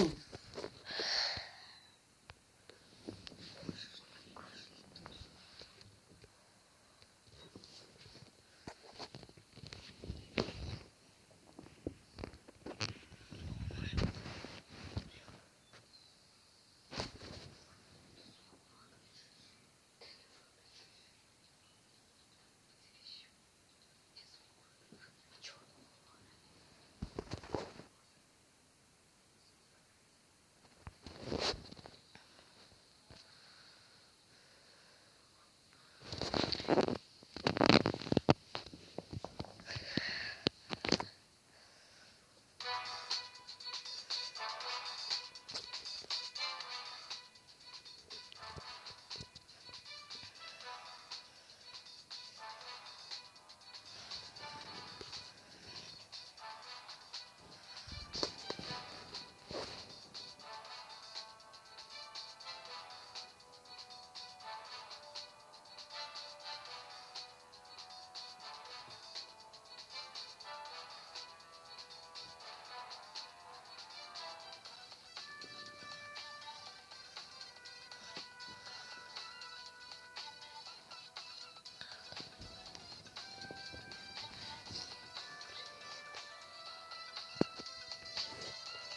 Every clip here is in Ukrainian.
two.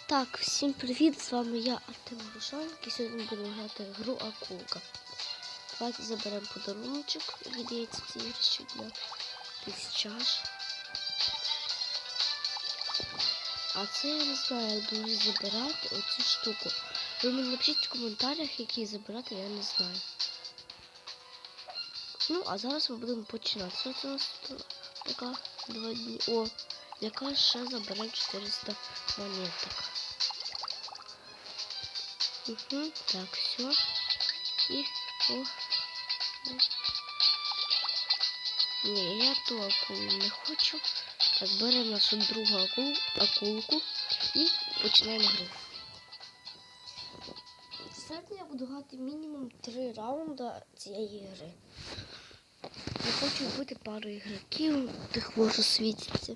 Так, всім привіт! З вами я, Артем Грушанник, і сьогодні будемо грати в гру Акулка. Давайте заберемо подаруночок, дається в цій грі щодня. А це я не знаю, як дуже забирати оцю штуку. Ви мені напишіть в коментарях, які забирати, я не знаю. Ну, а зараз ми будемо починати. Що це у нас тут? Яка два дні. О, яка ще заберемо 400 монеток. Угу, так, все. И о. Ні, я ту акулу не хочу. Так, беремо нашу другу акул, акулку і починаємо гру. Сьогодні я буду грати мінімум три раунди цієї гри. Я хочу вбити пару ігроків, тих що світяться.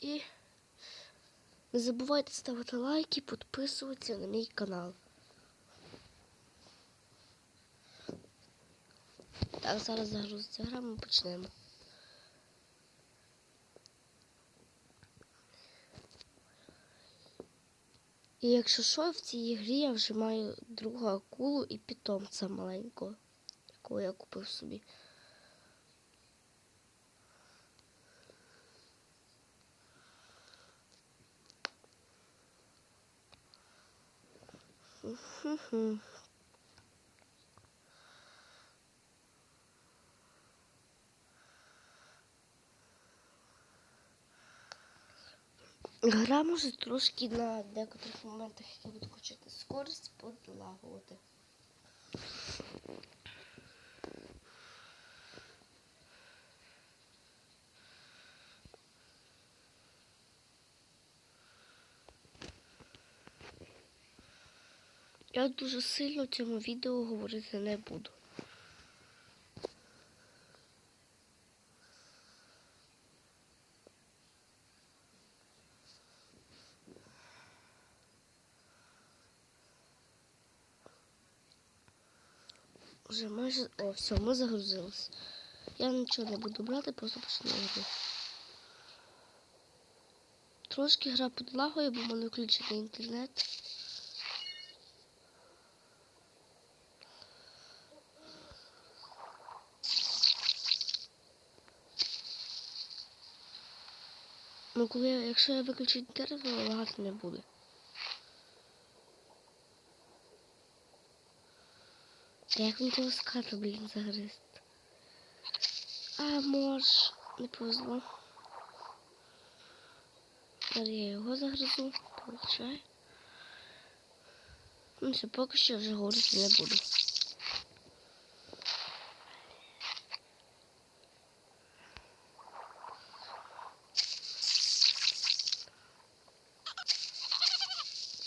І не забувайте ставити лайки, підписуватися на мій канал. Так, зараз загрузиться гра, ми почнемо. І якщо що, в цій грі я вже маю другу акулу і питомця маленького, якого я купив собі. Гра може трошки на декотрих моментах, які буду включити скорість, подлагувати. Я дуже сильно в цьому відео говорити не буду. Вже майже... О, все, ми загрузились. Я нічого не буду брати, просто почну грати. Трошки гра підлагою, бо мене включений інтернет. Ну, коли я, якщо я виключу інтернет, то лагати не буде. Та як він цього ската, блін, загриз? А, мож, не повезло. Зараз я його загризу, получаю. Ну все, поки що вже говорити не буду.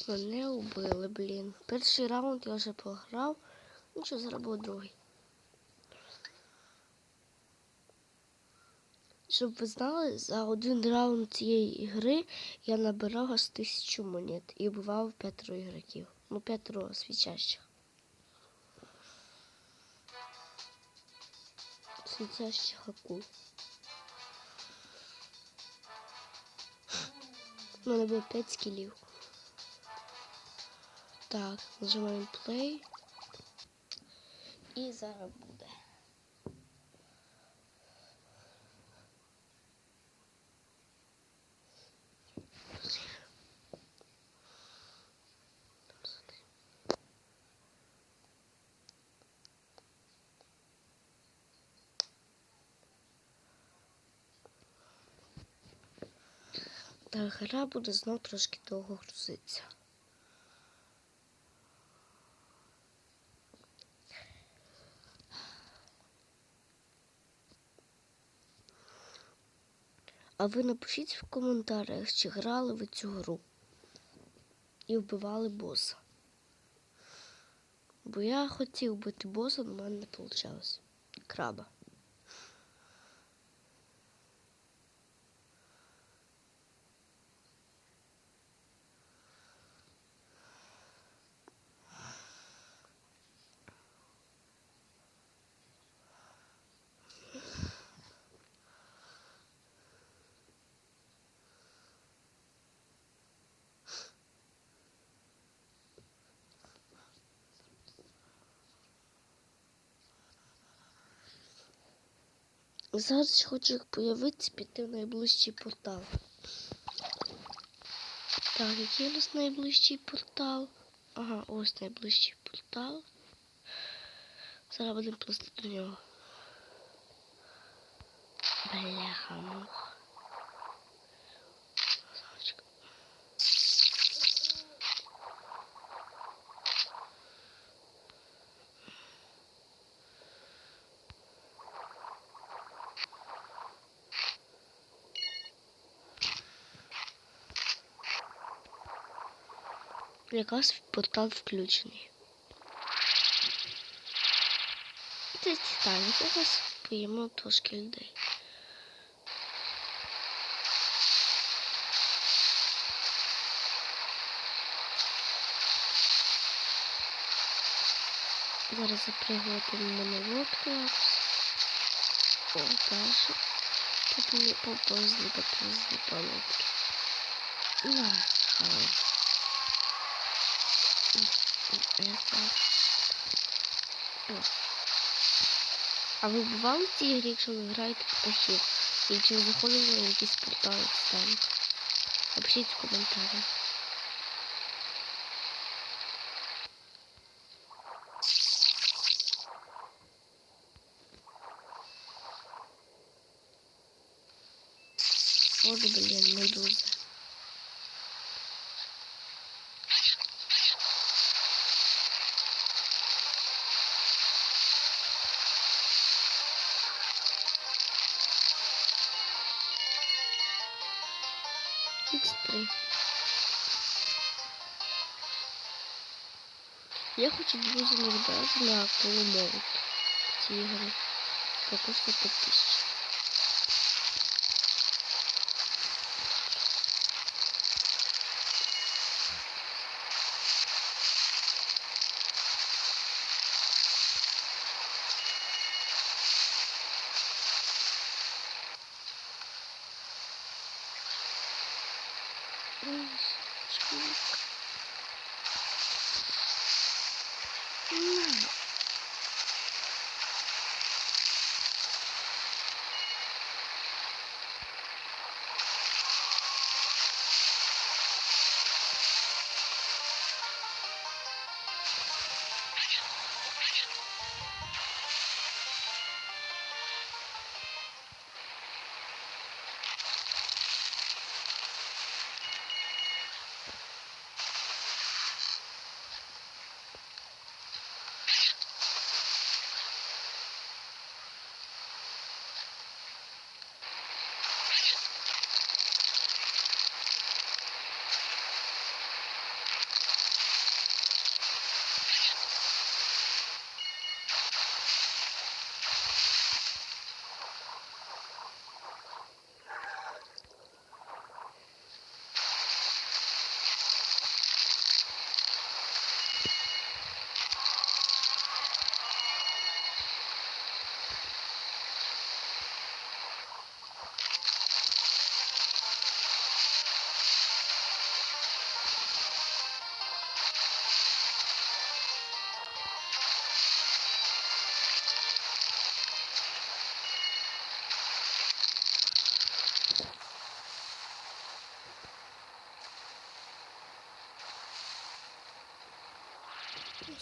Мене убили, блін. Перший раунд я вже програв. Ну що, буде другий. Щоб ви знали, за один раунд цієї гри я набирав аж тисячу монет і вбивав п'ятеро ігроків. Ну, п'ятеро свічащих. Свічащих акул. У мене було 5 скілів. Так, нажимаємо play. І зараз буде. Так, гра буде знов трошки довго грузитися. А ви напишіть в коментарях, чи грали ви цю гру і вбивали боса. Бо я хотів бити боса, але в мене не вийшло. Краба. Зараз хочу появитися, піти в найближчий портал. Так, який у нас найближчий портал? Ага, ось найближчий портал. Зараз будемо просто до нього. Бляха, Якраз портал включений. Це Титанік. Зараз поїмо трошки людей. Зараз запрягатимемо на лодку. О, дальше. Поплили, поползли, поползли по лодке. На, хай. Это... О. А ви бували в цій грі, якщо ви граєте в птахів? І чи ви заходили на якісь портали стануть? Напишіть в коментарях. От, блін, медуза. Я хочу друзі нагадати на коломову ці ігри. Поки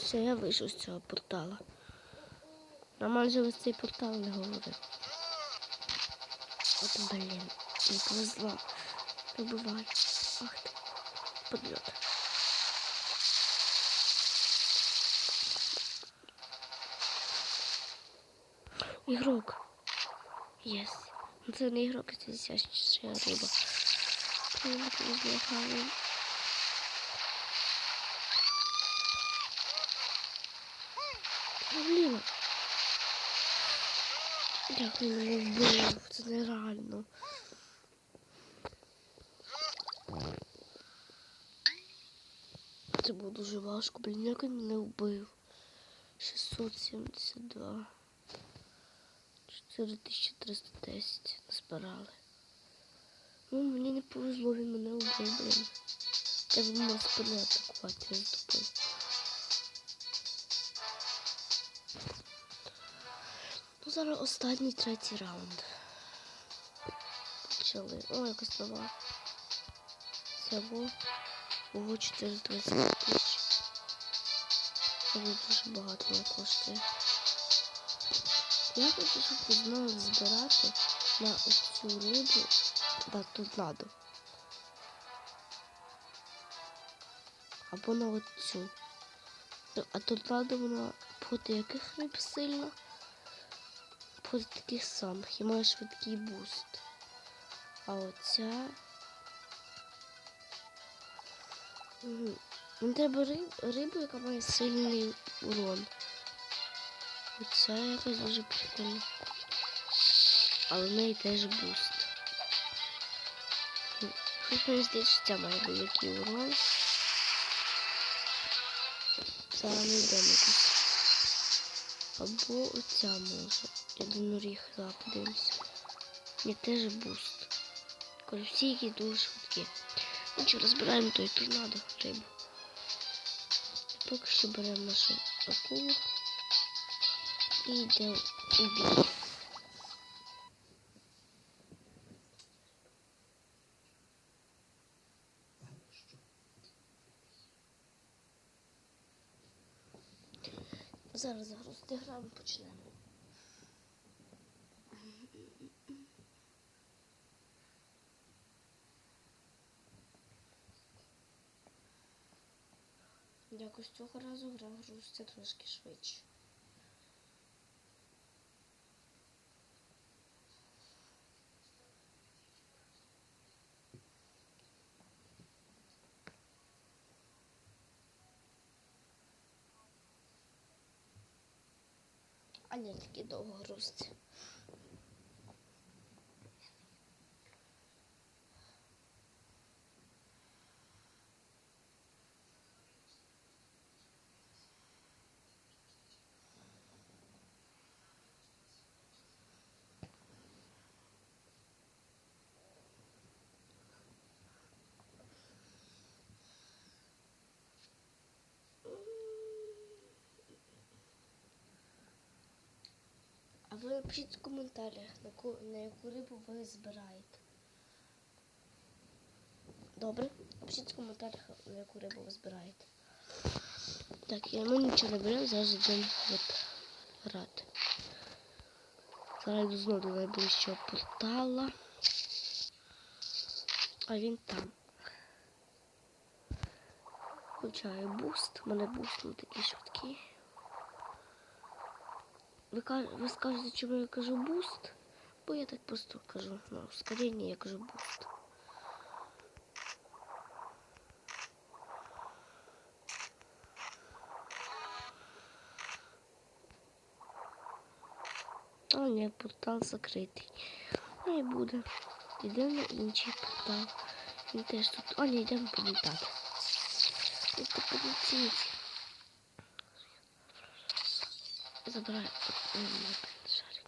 Все, я вийшов з цього портала. Роман же ось цей портал не говорив. От блін, не повезло. Добивай. Ах ти. Подльот. Ігрок. Єс. Ну це не ігрок, це ще риба. Блін, не злякали. Блін. Як він мене вбив, це нереально. Це було дуже важко, блін, як він мене вбив. 672. 4310 збирали. Ну, мені не повезло, він мене вбив, блін. Я б мав спини атакувати, я здобив. Зараз останній третій раунд. Почали. О, якась нова. Цього. Ого, 420 тисяч. Це дуже багато вона коштує. Я хочу, щоб ви знали збирати на оцю рибу на торнадо. Або на оцю. А торнадо вона проти яких риб сильна? Проти таких самих і має швидкий буст. А оця. Мені треба риб, рибу, яка має сильний урон. Оця якась дуже прикольна. Але в неї теж буст. Щось мені здається, що ця має великий урон. Зараз не якось. Або оця може. Я думаю, ріг зараз подивимося. Мені теж буст. Коли всі які дуже швидкі. Ну що, розбираємо той торнадо рибу. Поки що беремо нашу акулу і йдемо у бій. Зараз загрузити грам почнемо. Якось цього разу гра грузиться трошки швидше. А не таки довго грузиться. Ви напишіть в коментарях, на яку, на яку рибу ви збираєте. Добре? Напишіть в коментарях, на яку рибу ви збираєте. Так, і ми нічого не беремо, зараз йдемо от грати. Зараз йду знову до найближчого портала. А він там. Включаю буст. У мене буст не такий швидкий. Ви, ка- ви скажете, чому я кажу буст? Бо я так просто кажу. Ну, ускорення я кажу буст. А, ні, портал закритий. Ну і буде. Йдемо на інший портал. Він теж тут. А, ні, йдемо політати. Це полетіть. сразу давай шарик.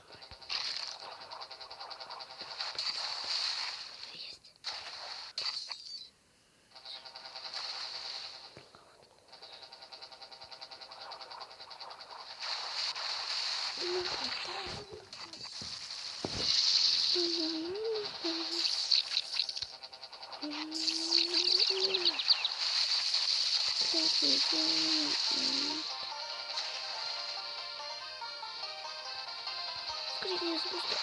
Есть. Thank you. Інтерес просто.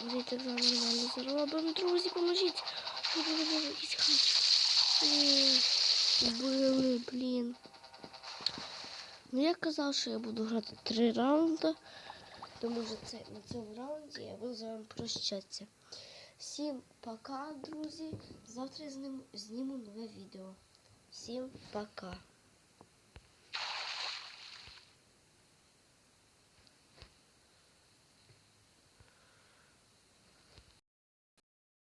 Ми так нормально заробимо. Друзі, поможіть. Якийсь ханчик. Ні, Вбили, блін. Ну я казав, що я буду грати три раунди. Тому що на цьому раунді я буду з вами прощатися. Всім пока, друзі. Завтра зніму нове відео. Всім пока.